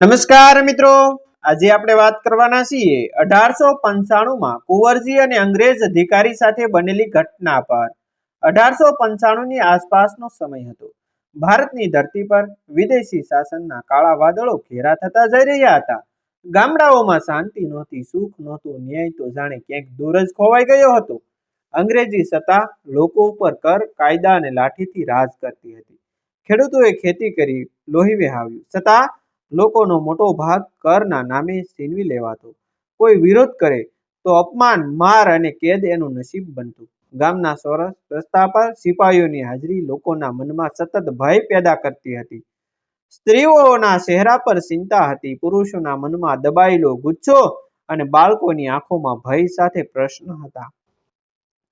નમસ્કાર મિત્રો. આજે આપણે વાત કરવાના છીએ અઢારસો પંચાણું માં કુંવરજી અને અંગ્રેજ અધિકારી સાથે બનેલી ઘટના પર. અઢારસો પંચાણું ની આસપાસનો સમય હતો. ભારતની ધરતી પર વિદેશી શાસનના કાળા વાદળો ઘેરા થતા જઈ રહ્યા હતા. ગામડાઓમાં શાંતિ નહોતી, સુખ નહોતું, ન્યાય તો જાણે ક્યાંક દૂર જ ખોવાઈ ગયો હતો. અંગ્રેજી સત્તા લોકો ઉપર કર, કાયદા અને લાઠીથી રાજ કરતી હતી. ખેડૂતોએ ખેતી કરી લોહી વહાવ્યું છતાં લોકોનો મોટો ભાગ કરના નામે છીનવી લેવાતો. કોઈ વિરોધ કરે તો અપમાન, માર અને કેદ એનું નસીબ બનતું. ગામના સોરસ રસ્તા પર સિપાહીઓની હાજરી લોકોના મનમાં સતત ભય પેદા કરતી હતી. સ્ત્રીઓના ચહેરા પર ચિંતા હતી. પુરુષોના મનમાં દબાયેલો ગુચ્છો અને બાળકોની આંખોમાં ભય સાથે પ્રશ્ન હતા.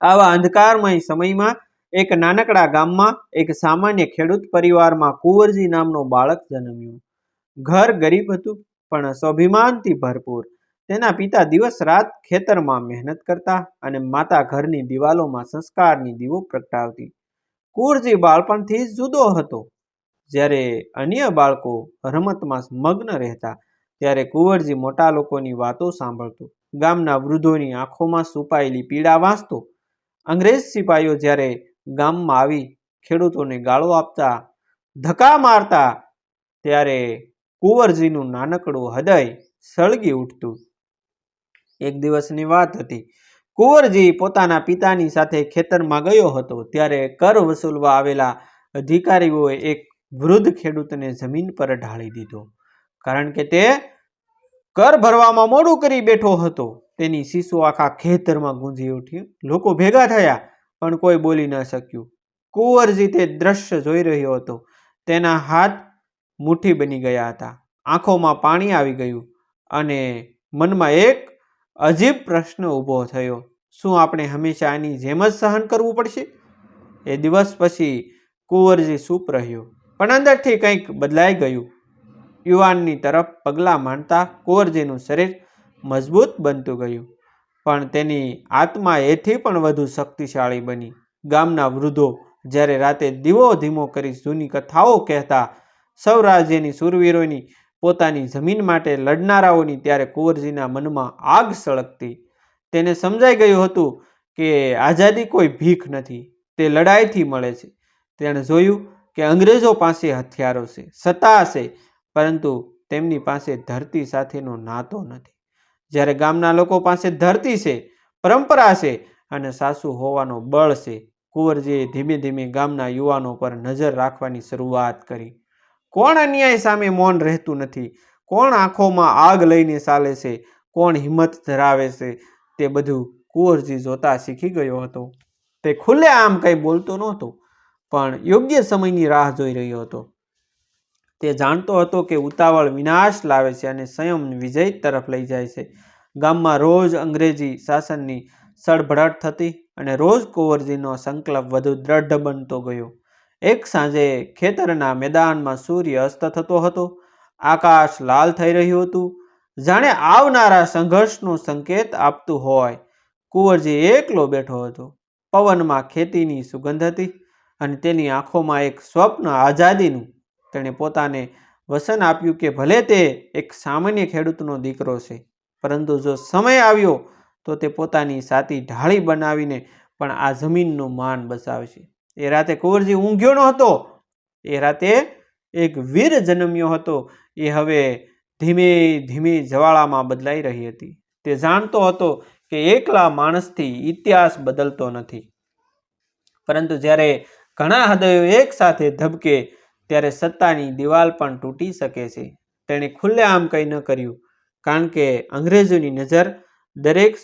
આવા અંધકારમય સમયમાં એક નાનકડા ગામમાં એક સામાન્ય ખેડૂત પરિવારમાં કુંવરજી નામનો બાળક જન્મ્યો. ઘર ગરીબ હતું, પણ સ્વાભિમાનથી ભરપૂર. તેના પિતા દિવસ રાત ખેતરમાં મહેનત કરતા અને માતા ઘરની દિવાલોમાં સંસ્કારની દીવો પ્રગટાવતી. કુંવરજી બાળપણથી જુદો હતો. જ્યારે અન્ય બાળકો રમતમાં મગ્ન રહેતા, ત્યારે કુંવરજી મોટા લોકોની વાતો સાંભળતો. ગામના વૃદ્ધોની આંખોમાં સુપાયેલી પીડા વાંચતો. અંગ્રેજ સિપાહીઓ જ્યારે ગામમાં આવી, ખેડૂતોને ગાળો આપતા, ધક્કા મારતા, ત્યારે કુંવરજીનું નાનકડું હૃદય સળગી ઉઠતું. એક દિવસની વાત હતી. કુંવરજી પોતાના પિતાની સાથે ખેતરમાં ગયો હતો. ત્યારે કર વસૂલવા આવેલા અધિકારીઓએ એક વૃદ્ધ ખેડૂતને જમીન પર ઢાળી દીધો. કારણ કે તે કર ભરવામાં મોડું કરી બેઠો હતો. તેની શીશો આખા ખેતરમાં ગુંજી ઉઠ્યું લોકો ભેગા થયા, પણ કોઈ બોલી ન શક્યું. કુંવરજી તે દ્રશ્ય જોઈ રહ્યો હતો. તેના હાથ મુઠ્ઠી બની ગયા હતા. આંખોમાં પાણી આવી ગયું અને મનમાં એક અજીબ પ્રશ્ન ઊભો થયો. શું આપણે હંમેશા આની જેમ જ સહન કરવું પડશે? એ દિવસ પછી કુંવરજી સૂપ રહ્યો, પણ અંદરથી કંઈક બદલાઈ ગયું. યુવાનની તરફ પગલાં માંડતા કુંવરજીનું શરીર મજબૂત બનતું ગયું, પણ તેની આત્મા એથી પણ વધુ શક્તિશાળી બની. ગામના વૃદ્ધો જ્યારે રાતે દીવો ધીમો કરી જૂની કથાઓ કહેતા સૌ રાજ્યની સુરવીરોની પોતાની જમીન માટે લડનારાઓની ત્યારે કુંવરજીના મનમાં આગ સળગતી. તેને સમજાઈ ગયું હતું કે આઝાદી કોઈ ભીખ નથી, તે લડાઈથી મળે છે. તેણે જોયું કે અંગ્રેજો પાસે હથિયારો છે, સત્તા છે, પરંતુ તેમની પાસે ધરતી સાથેનો નાતો નથી. જ્યારે ગામના લોકો પાસે ધરતી છે, પરંપરા છે અને સાસુ હોવાનો બળ છે, કુંવરજીએ ધીમે ધીમે ગામના યુવાનો પર નજર રાખવાની શરૂઆત કરી. કોણ અન્યાય સામે મૌન રહેતું નથી? કોણ આંખોમાં આગ લઈને ચાલે છે? કોણ હિંમત ધરાવે છે? તે બધું કુંવરજી જોતા શીખી ગયો હતો. તે ખુલ્લે આમ કંઈ બોલતો નહોતો, પણ યોગ્ય સમયની રાહ જોઈ રહ્યો હતો. તે જાણતો હતો કે ઉતાવળ વિનાશ લાવે છે અને સંયમ વિજય તરફ લઈ જાય છે. ગામમાં રોજ અંગ્રેજી શાસનની સળભળાટ થતી અને રોજ કુંવરજીનો સંકલ્પ વધુ દ્રઢ બનતો ગયો. એક સાંજે ખેતરના મેદાનમાં સૂર્ય અસ્ત થતો હતો. આકાશ લાલ થઈ રહ્યું હતું. જાણે આવનારા સંઘર્ષનો સંકેત આપતું હોય. કુંવરજી એકલો બેઠો હતો. પવનમાં ખેતીની સુગંધ હતી અને તેની આંખોમાં એક સ્વપ્ન આઝાદીનું. તેણે પોતાને વસન આપ્યું કે ભલે તે એક સામાન્ય ખેડૂતનો દીકરો છે, પરંતુ જો સમય આવ્યો તો તે પોતાની સાતી ઢાળી બનાવીને પણ આ જમીનનું માન બચાવશે. એ રાતે કુંવરજી ઊંઘ્યો ન હતો. એ રાતે એક વીર જન્મ્યો હતો. એ હવે ધીમે ધીમે જવાળામાં બદલાઈ રહી હતી. તે જાણતો હતો કે એકલા માણસથી ઇતિહાસ બદલતો નથી. પરંતુ જ્યારે ઘણા હૃદયો એક સાથે ધબકે ત્યારે સત્તાની દિવાલ પણ તૂટી શકે છે. તેણે ખુલ્લેઆમ કંઈ ન કર્યું, કારણ કે અંગ્રેજોની નજર દરેક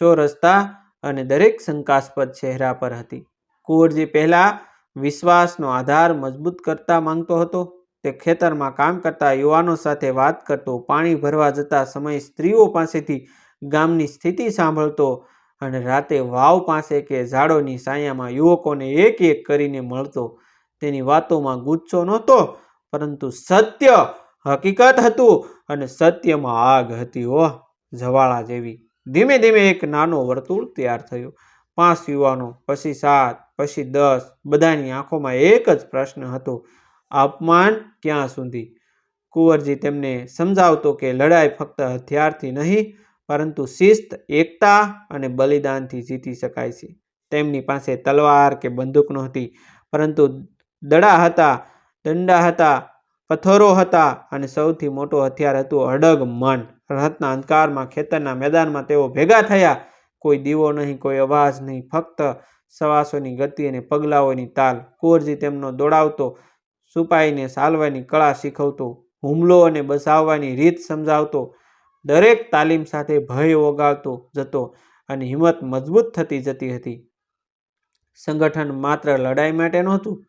ચોરસ્તા અને દરેક શંકાસ્પદ ચહેરા પર હતી. કુંવરજી પહેલાં વિશ્વાસનો આધાર મજબૂત કરતા માંગતો હતો, તે ખેતરમાં કામ કરતા યુવાનો સાથે વાત કરતો, પાણી ભરવા જતા સમયે સ્ત્રીઓ પાસેથી ગામની સ્થિતિ સાંભળતો અને રાતે વાવ પાસે કે ઝાડોની સાયામાં યુવકોને એક એક કરીને મળતો. તેની વાતોમાં ગુચ્છો નહોતો, પરંતુ સત્ય હકીકત હતું અને સત્યમાં આગ હતી, ઓહ, જવાળા જેવી. ધીમે ધીમે એક નાનો વર્તુળ તૈયાર થયો. પાંચ યુવાનો, પછી સાત પછી દસ. બધાની આંખોમાં એક જ પ્રશ્ન હતો, અપમાન ક્યાં સુધી? કુંવરજી તેમને સમજાવતો કે લડાઈ ફક્ત હથિયારથી નહીં, પરંતુ શિસ્ત, એકતા અને બલિદાનથી જીતી શકાય છે. તેમની પાસે તલવાર કે બંદૂક નહોતી, પરંતુ દડા હતા, દંડા હતા, પથ્થરો હતા અને સૌથી મોટો હથિયાર હતું અડગ મન. રાતના અંધકારમાં ખેતરના મેદાનમાં તેઓ ભેગા થયા, કોઈ દીવો નહીં, કોઈ અવાજ નહીં, ફક્ત સવાસોની ગતિ અને પગલાઓની તાલ કુંવરજી તેમનો દોડાવતો સુપાઈને સાલવાની કળા શીખવતો, હુમલો અને બસાવવાની રીત સમજાવતો, દરેક તાલીમ સાથે ભય ઓગાળતો જતો અને હિંમત મજબૂત થતી જતી હતી. સંગઠન માત્ર લડાઈ માટે નહોતું,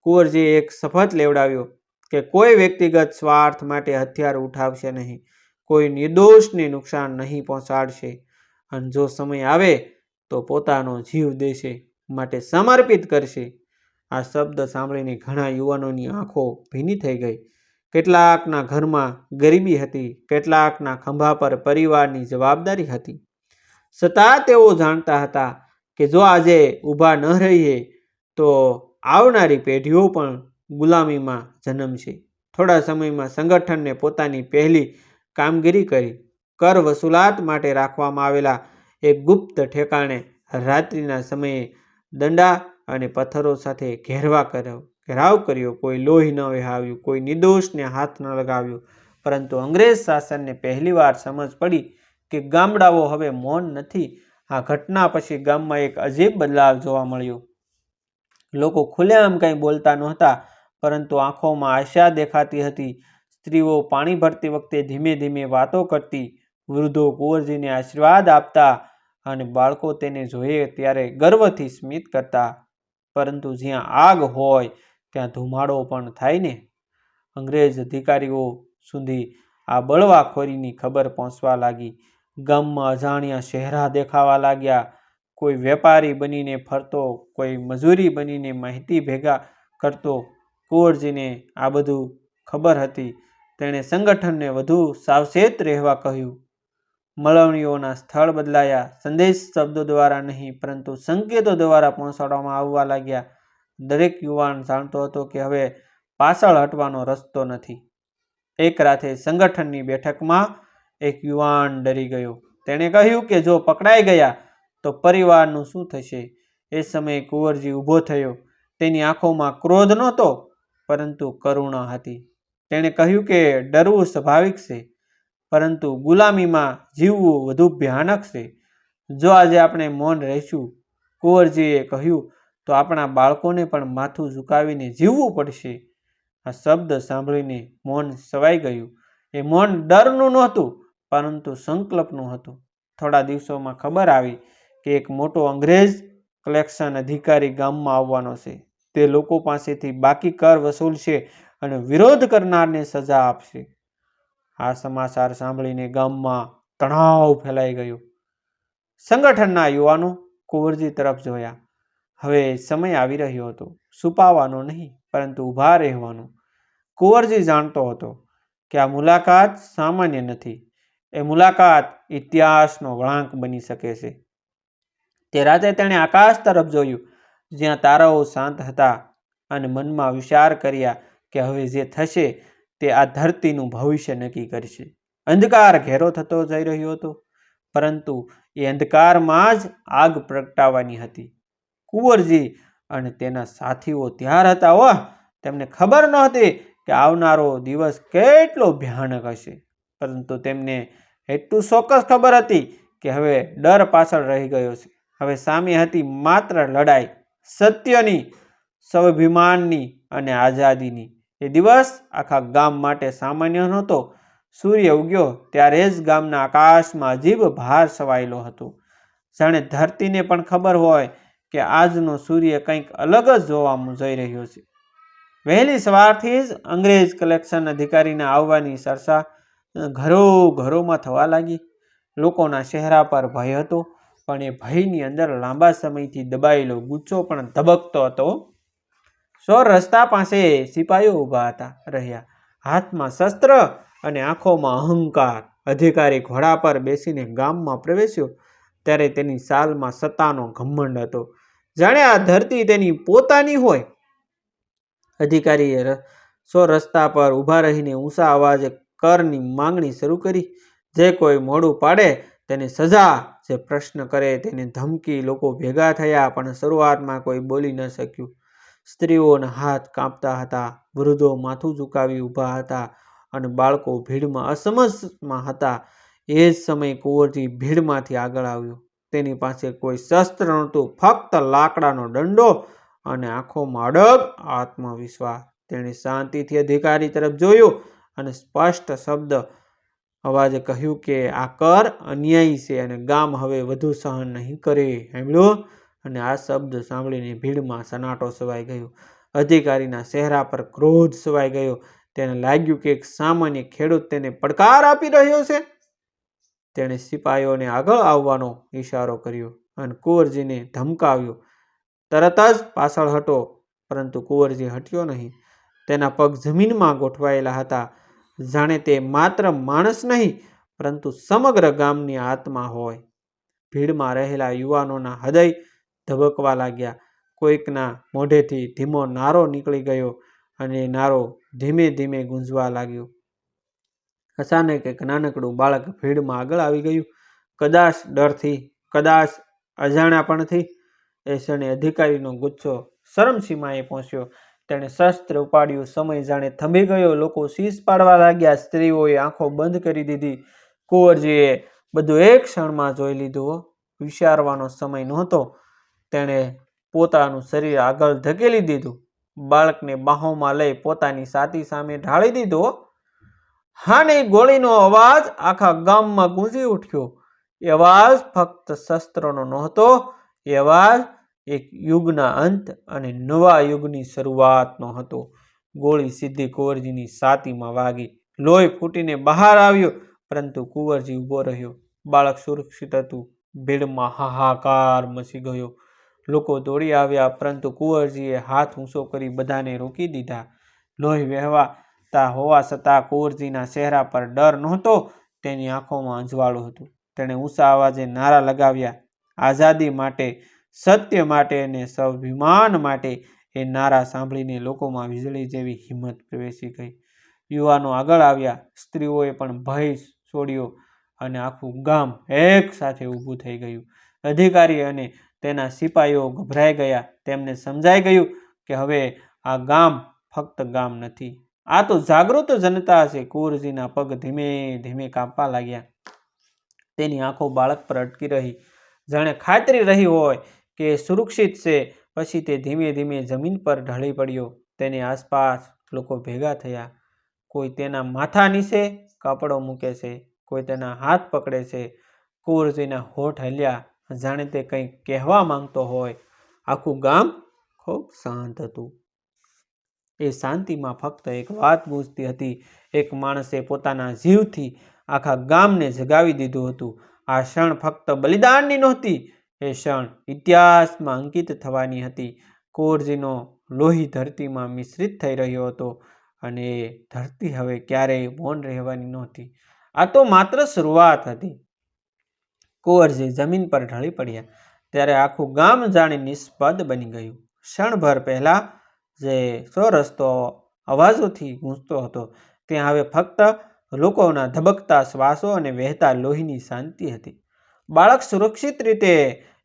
કુંવરજીએ એક શપથ લેવડાવ્યો કે કોઈ વ્યક્તિગત સ્વાર્થ માટે હથિયાર ઉઠાવશે નહીં, કોઈ નિર્દોષને નુકસાન નહીં પહોંચાડશે. અને જો સમય આવે તો પોતાનો જીવ દેશે, માટે સમર્પિત કરશે. આ શબ્દ સાંભળીને ઘણા યુવાનોની આંખો ભીની થઈ ગઈ. કેટલાકના ઘરમાં ગરીબી હતી, કેટલાકના ખંભા પર પરિવારની જવાબદારી હતી. છતાં તેઓ જાણતા હતા કે જો આજે ઊભા ન રહીએ, તો આવનારી પેઢીઓ પણ ગુલામીમાં જન્મશે. થોડા સમયમાં સંગઠનને પોતાની પહેલી કામગીરી કરી. કર વસૂલાત માટે રાખવામાં આવેલા એક ગુપ્ત ઠેકાણે રાત્રિના સમયે દંડા અને પથ્થરો સાથે ઘેરવા કર્યો. ઘેરાવ કર્યો. કોઈ લોહી ન વહાવ્યું. કોઈ નિર્દોષને હાથ ન લગાવ્યો. પરંતુ અંગ્રેજ શાસનને પહેલીવાર સમજ પડી કે ગામડાઓ હવે મૌન નથી. આ ઘટના પછી ગામમાં એક અજીબ બદલાવ જોવા મળ્યો. લોકો ખુલ્લેઆમ કંઈ બોલતા નહોતા, પરંતુ આંખોમાં આશા દેખાતી હતી. સ્ત્રીઓ પાણી ભરતી વખતે ધીમે ધીમે વાતો કરતી. વૃદ્ધો કુંવરજીને આશીર્વાદ આપતા અને બાળકો તેને જોઈએ ત્યારે ગર્વથી સ્મિત કરતા, પરંતુ જ્યાં આગ હોય, ત્યાં ધુમાડો પણ થાય ને? અંગ્રેજ અધિકારીઓ સુધી આ બળવાખોરીની ખબર પહોંચવા લાગી. ગામમાં અજાણ્યા શહેરા દેખાવા લાગ્યા. કોઈ વેપારી બનીને ફરતો, કોઈ મજૂરી બનીને માહિતી ભેગા કરતો, કુંવરજીને આ બધું ખબર હતી. તેણે સંગઠનને વધુ સાવચેત રહેવા કહ્યું. મળવણીઓના સ્થળ બદલાયા. સંદેશ શબ્દો દ્વારા નહીં, પરંતુ સંકેતો દ્વારા પહોંચાડવામાં આવવા લાગ્યા. દરેક યુવાન જાણતો હતો કે હવે પાછળ હટવાનો રસ્તો નથી. એક રાતે સંગઠનની બેઠકમાં એક યુવાન ડરી ગયો. તેણે કહ્યું કે જો પકડાઈ ગયા, તો પરિવારનું શું થશે? એ સમયે કુંવરજી ઊભો થયો. તેની આંખોમાં ક્રોધ નહોતો, પરંતુ કરુણા હતી. તેણે કહ્યું કે ડરવું સ્વાભાવિક છે. પરંતુ ગુલામીમાં જીવવું વધુ ભયાનક છે. જો આજે આપણે મૌન રહીશું, કુંવરજીએ કહ્યું, તો આપણા બાળકોને પણ માથું ઝુકાવીને જીવવું પડશે. આ શબ્દ સાંભળીને મૌન સવાઈ ગયું. એ મૌન ડરનું નહોતું, પરંતુ સંકલ્પનું હતું. થોડા દિવસોમાં ખબર આવી કે એક મોટો અંગ્રેજ કલેક્શન અધિકારી ગામમાં આવવાનો છે. તે લોકો પાસેથી બાકી કર વસૂલશે અને વિરોધ કરનારને સજા આપશે. આ સમાચાર સાંભળીને ગામમાં તણાવ ફેલાઈ ગયો. સંગઠનના યુવાનો કુંવરજી તરફ જોયા. હવે સમય આવી રહ્યો હતો. છુપાવાનો નહીં, પરંતુ ઊભા રહેવાનો. કુંવરજી જાણતો હતો કે આ મુલાકાત સામાન્ય નથી. એ મુલાકાત ઇતિહાસનો વળાંક બની શકે છે. તે રાતે તેણે આકાશ તરફ જોયું, જ્યાં તારાઓ શાંત હતા અને મનમાં વિચાર કર્યા કે હવે જે થશે તે આ ધરતીનું ભવિષ્ય નક્કી કરશે. અંધકાર ઘેરો થતો જઈ રહ્યો હતો, પરંતુ એ અંધકારમાં જ આગ પ્રગટાવવાની હતી. કુંવરજી અને તેના સાથીઓ ત્યાર હતા. હો તેમને ખબર નહોતી કે આવનારો દિવસ કેટલો ભયાનક હશે. પરંતુ તેમને એટલું ચોક્કસ ખબર હતી કે હવે ડર પાછળ રહી ગયો છે. હવે સામે હતી માત્ર લડાઈ, સત્યની, સ્વાભિમાનની અને આઝાદીની. એ દિવસ આખા ગામ માટે સામાન્ય નહોતો. સૂર્ય ઉગ્યો ત્યારે જ ગામના આકાશમાં અજીબ ભાર સવાયેલો હતો. જાણે ધરતીને પણ ખબર હોય કે આજનો સૂર્ય કંઈક અલગ જ જોવા જઈ રહ્યો છે. વહેલી સવારથી જ અંગ્રેજ કલેક્શન અધિકારીના આવવાની ચર્ચા ઘરો ઘરોમાં થવા લાગી. લોકોના ચહેરા પર ભય હતો, પણ એ ભયની અંદર લાંબા સમયથી દબાયેલો ગુચ્છો પણ ધબકતો હતો. સો રસ્તા પાસે સિપાહીઓ ઊભા હતા, રહ્યા. હાથમાં શસ્ત્ર અને આંખોમાં અહંકાર. અધિકારી ઘોડા પર બેસીને ગામમાં પ્રવેશ્યો ત્યારે તેની સાલમાં સત્તાનો ઘમંડ હતો. જાણે આ ધરતી તેની પોતાની હોય. અધિકારીએ સો રસ્તા પર ઊભા રહીને ઊંચા અવાજે કરની માંગણી શરૂ કરી. જે કોઈ મોડું પાડે તેને સજા. જે પ્રશ્ન કરે તેને ધમકી. લોકો ભેગા થયા પણ શરૂઆતમાં કોઈ બોલી ન શક્યું. સ્ત્રીઓના હાથ કાંપતા હતા, વૃદ્ધો માથું ઝુકાવી ઊભા હતા અને બાળકો ભીડમાં અસમસમાં હતા. એ જ સમયે કુંવરજી ભીડમાંથી આગળ આવ્યો. તેની પાસે કોઈ શસ્ત્ર નહોતું, ફક્ત લાકડાનો દંડો અને આંખોમાં અડગ આત્મવિશ્વાસ. તેણે શાંતિથી અધિકારી તરફ જોયું અને સ્પષ્ટ શબ્દ અવાજે કહ્યું કે, આ કર અન્યાયી છે અને ગામ હવે વધુ સહન નહીં કરે. સાંભળ્યું અને આ શબ્દ સાંભળીને ભીડમાં સનાટો સવાઈ ગયો. અધિકારીના ચહેરા પર ક્રોધ સવાઈ ગયો. તેને લાગ્યું કે એક સામાન્ય ખેડૂત તેને પડકાર આપી રહ્યો છે. તેણે સિપાહીઓને આગળ આવવાનો ઈશારો કર્યો અને કુંવરજીને ધમકાવ્યો. તરત જ પાછળ હટો, પરંતુ કુંવરજી હટ્યો નહીં. તેના પગ જમીનમાં ગોઠવાયેલા હતા. જાણે તે માત્ર માણસ નહીં, પરંતુ સમગ્ર ગામની આત્મા હોય. ભીડમાં રહેલા યુવાનોના હૃદય ધબકવા લાગ્યા. કોઈકના મોઢેથી ધીમો નારો નીકળી ગયો અને નારો ધીમે ધીમે ગુંજવા લાગ્યો. અચાનક એક નાનકડું બાળક ભીડમાં આગળ આવી ગયું. કદાચ ડરથી, કદાચ અજાણ્યાપણથી, એ ક્ષણે અધિકારીનો ગુસ્સો શરમસીમાએ પહોંચ્યો. તેણે શસ્ત્ર ઉપાડ્યું. સમય જાણે થંભી ગયો. લોકો શીશ પાડવા લાગ્યા. સ્ત્રીઓએ આંખો બંધ કરી દીધી. કુંવરજીએ બધું એક ક્ષણમાં જોઈ લીધું વિચારવાનો સમય નહોતો. તેણે પોતાનું શરીર આગળ ધકેલી દીધું. બાળકને બાહોમાં લઈ પોતાની સાતી સામે ઢાળી દીધો. હાની ગોળીનો અવાજ આખા ગામમાં ગુંજી ઉઠ્યો. એ અવાજ ફક્ત શસ્ત્રનો નહોતો, એ અવાજ એક યુગના અંત અને નવા યુગની શરૂઆતનો હતો. ગોળી સીધી કુંવરજીની સાતીમાં વાગી. લોહી ફૂટીને બહાર આવ્યો, પરંતુ કુંવરજી ઊભો રહ્યો. બાળક સુરક્ષિત હતું. ભીડમાં હાહાકાર મચી ગયો. લોકો દોડી આવ્યા, પરંતુ કુંવરજીએ હાથ ઊંચો કરી બધાને રોકી દીધા. લોહી વહેવાતા હોવા છતાં કુંવરજીના ચહેરા પર ડર નહોતો, તેની આંખોમાં અંજવાળું હતું. તેણે ઊંચા અવાજે નારા લગાવ્યા, આઝાદી માટે, સત્ય માટે અને સ્વાભિમાન માટે એ નારા સાંભળીને લોકોમાં વીજળી જેવી હિંમત પ્રવેશી ગઈ. યુવાનો આગળ આવ્યા, સ્ત્રીઓએ પણ ભય છોડ્યો અને આખું ગામ એક સાથે ઊભું થઈ ગયું. અધિકારી અને તેના સિપાહીઓ ગભરાઈ ગયા. તેમને સમજાઈ ગયું કે હવે આ ગામ ફક્ત ગામ નથી. આ તો જાગૃત જનતા હશે. કુંવરજીના પગ ધીમે ધીમે કાપવા લાગ્યા. તેની આંખો બાળક પર અટકી રહી. જાણે ખાતરી રહી હોય કે સુરક્ષિત છે. પછી તે ધીમે ધીમે જમીન પર ઢળી પડ્યો. તેની આસપાસ લોકો ભેગા થયા. કોઈ તેના માથા નીચે કાપડો મૂકે છે. કોઈ તેના હાથ પકડે છે. કુંવરજીના હોઠ હલ્યા. જાણે તે કંઈક કહેવા માંગતો હોય. આખું ગામ ખૂબ શાંત હતું. એ શાંતિમાં ફક્ત એક વાત ગૂંજતી હતી. એક માણસે પોતાના જીવથી આખા ગામને જગાવી દીધું હતું. આ ક્ષણ ફક્ત બલિદાનની નહોતી, એ ક્ષણ ઇતિહાસમાં અંકિત થવાની હતી. કોરજીનો લોહી ધરતીમાં મિશ્રિત થઈ રહ્યો હતો અને એ ધરતી હવે ક્યારેય મૌન રહેવાની નહોતી. આ તો માત્ર શરૂઆત હતી. કુંવરજી જમીન પર ઢળી પડ્યા, ત્યારે આખું ગામ જાણે નિષ્પદ બની ગયું. ક્ષણભર પહેલાં જે સો રસ્તો અવાજોથી ગૂંજતો હતો, ત્યાં હવે ફક્ત લોકોના ધબકતા શ્વાસો અને વહેતા લોહીની શાંતિ હતી. બાળક સુરક્ષિત રીતે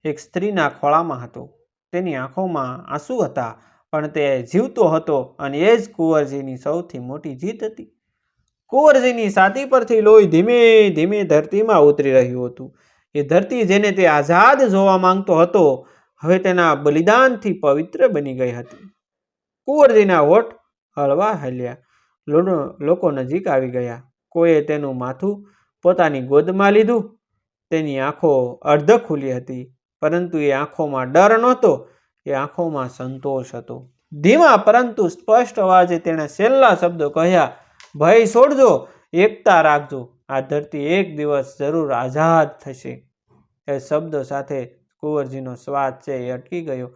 એક સ્ત્રીના ખોળામાં હતો. તેની આંખોમાં આંસુ હતા, પણ તે જીવતો હતો અને એ જ કુંવરજીની સૌથી મોટી જીત હતી. કુંવરજીની છાતી પરથી લોહી ધીમે ધીમે ધરતીમાં ઉતરી રહ્યું હતું. એ ધરતી જેને તે આઝાદ જોવા માંગતો હતો, હવે તેના બલિદાનથી પવિત્ર બની ગઈ હતી. કુંવરજીના હોઠ હળવા હલ્યા. લોકો નજીક આવી ગયા. કોઈએ તેનું માથું પોતાની ગોદમાં લીધું? તેની આંખો અર્ધ ખુલી હતી, પરંતુ એ આંખોમાં ડર નહોતો, એ આંખોમાં સંતોષ હતો. ધીમા પરંતુ સ્પષ્ટ અવાજે તેણે છેલ્લા શબ્દો કહ્યા, ભય છોડજો, એકતા રાખજો. આ ધરતી એક દિવસ જરૂર આઝાદ થશે. એ શબ્દો સાથે કુંવરજીનો સ્વાદ છે એ અટકી ગયો.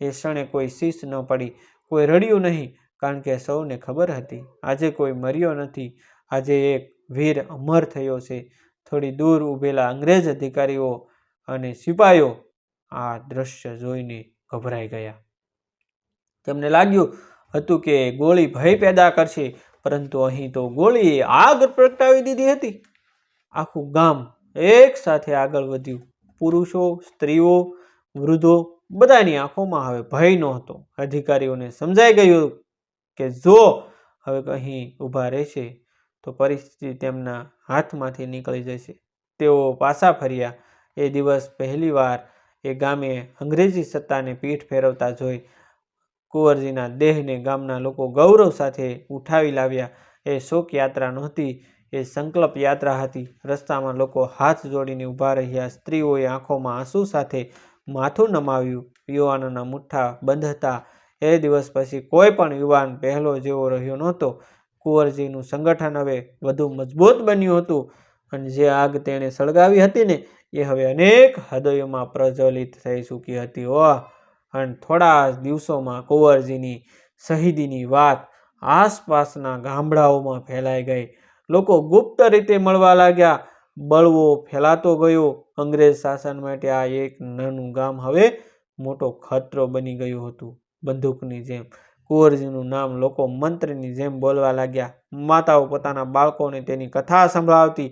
એ ક્ષણે કોઈ શીશ ન પડી, કોઈ રડ્યું નહીં, કારણ કે સૌને ખબર હતી, આજે કોઈ મર્યો નથી, આજે એક વીર અમર થયો છે. થોડી દૂર ઊભેલા અંગ્રેજ અધિકારીઓ અને સિપાહીઓ આ દ્રશ્ય જોઈને ગભરાઈ ગયા. તેમને લાગ્યું હતું કે ગોળી ભય પેદા કરશે પરંતુ અહીં તો ગોળીએ આગ પ્રગટાવી દીધી હતી. આખું ગામ એક સાથે આગળ વધ્યું. પુરુષો, સ્ત્રીઓ, વૃદ્ધો બધાની આંખોમાં હવે ભય નહોતો. અધિકારીઓને સમજાઈ ગયું કે જો હવે અહીં ઊભા રહેશે, તો પરિસ્થિતિ તેમના હાથમાંથી નીકળી જશે. તેઓ પાછા ફર્યા. એ દિવસ પહેલીવાર એ ગામે અંગ્રેજી સત્તાને પીઠ ફેરવતા જોઈ કુંવરજીના દેહને ગામના લોકો ગૌરવ સાથે ઉઠાવી લાવ્યા. એ શોક યાત્રા નહોતી એ સંકલ્પ યાત્રા હતી. રસ્તામાં લોકો હાથ જોડીને ઊભા રહ્યા. સ્ત્રીઓએ આંખોમાં આંસુ સાથે માથું નમાવ્યું. યુવાનોના મુઠ્ઠા બંધ હતા. એ દિવસ પછી કોઈ પણ યુવાન પહેલો જેવો રહ્યો નહોતો. કુંવરજીનું સંગઠન હવે વધુ મજબૂત બન્યું હતું અને જે આગ તેણે સળગાવી હતી ને, એ હવે અનેક હૃદયોમાં પ્રજ્વલિત થઈ ચૂકી હતી. ઓહ અને થોડા દિવસોમાં કુંવરજીની શહીદીની વાત આસપાસના ગામડાઓમાં ફેલાઈ ગઈ. લોકો ગુપ્ત રીતે મળવા લાગ્યા. બળવો ફેલાતો ગયો. અંગ્રેજ શાસન માટે આ એક નાનું ગામ હવે મોટો ખતરો બની ગયું હતું. બંદૂકની જેમ. કુંવરજીનું નામ લોકો મંત્રની જેમ બોલવા લાગ્યા. માતાઓ પોતાના બાળકોને તેની કથા સંભળાવતી.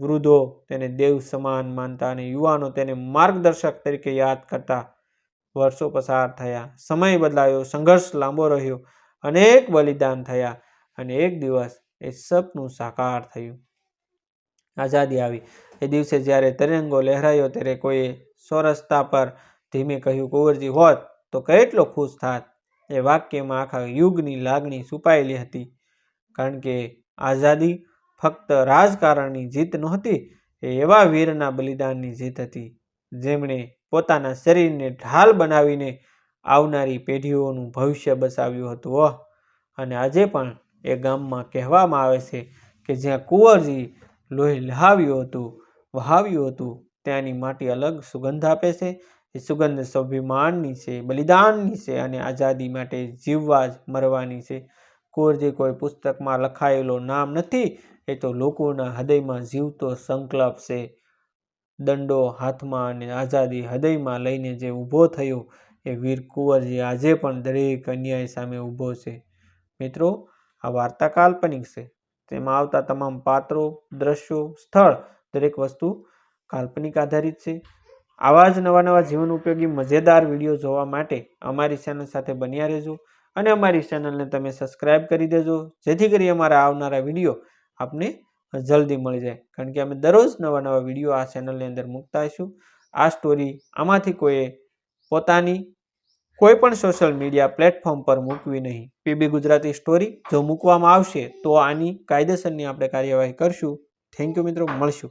વૃદ્ધો તેને દેવ સમાન માનતા અને યુવાનો તેને માર્ગદર્શક તરીકે યાદ કરતા. વર્ષો પસાર થયા. સમય બદલાયો, સંઘર્ષ લાંબો રહ્યો અનેક બલિદાન થયા અને એક દિવસ એ સપનું સાકાર થયું. આઝાદી આવી. એ દિવસે જ્યારે તરંગો લહેરાયો, ત્યારે કોઈએ સો રસ્તા પર ધીમે કહ્યું, કુંવરજી, હોત તો કેટલો ખુશ થાત. એ વાક્યમાં આખા યુગની લાગણી છુપાયેલી હતી. કારણ કે આઝાદી ફક્ત રાજકારણની જીત નહોતી, એ એવા વીરના બલિદાનની જીત હતી, જેમણે પોતાના શરીરને ઢાલ બનાવીને આવનારી પેઢીઓનું ભવિષ્ય બસાવ્યું હતું અને આજે પણ એ ગામમાં કહેવામાં આવે છે કે જ્યાં કુંવરજી લોહી લહાવ્યું હતું, વહાવ્યું હતું, ત્યાંની માટી અલગ સુગંધ આપે છે. એ સુગંધ સ્વાભિમાનની છે, બલિદાનની છે અને આઝાદી માટે જીવવા જ મરવાની છે. કુંવરજી કોઈ પુસ્તકમાં લખાયેલો નામ નથી, એ તો લોકોના હૃદયમાં જીવતો સંકલ્પ છે. દંડો હાથમાં અને આઝાદી હૃદયમાં લઈને જે ઊભો થયો, એ વીર કુંવરજી આજે પણ દરેક અન્યાય સામે ઊભો છે. મિત્રો, આ વાર્તા કાલ્પનિક છે. તેમાં આવતા તમામ પાત્રો, દ્રશ્યો, સ્થળ, દરેક વસ્તુ કાલ્પનિક આધારિત છે. આવા જ નવા નવા જીવન ઉપયોગી મજેદાર વીડિયો જોવા માટે અમારી ચેનલ સાથે બન્યા રહેજો અને અમારી ચેનલને તમે સબસ્ક્રાઈબ કરી દેજો, જેથી કરી અમારા આવનારા વીડિયો આપને જલ્દી મળી જાય. કારણ કે અમે દરરોજ નવા નવા વીડિયો આ ચેનલની અંદર મૂકતા હશું આ સ્ટોરી આમાંથી કોઈએ પોતાની કોઈપણ સોશિયલ મીડિયા પ્લેટફોર્મ પર મૂકવી નહીં. પીબી ગુજરાતી સ્ટોરી જો મૂકવામાં આવશે તો આની કાયદેસરની આપણે કાર્યવાહી કરશું. થેન્ક યુ મિત્રો. મળશું.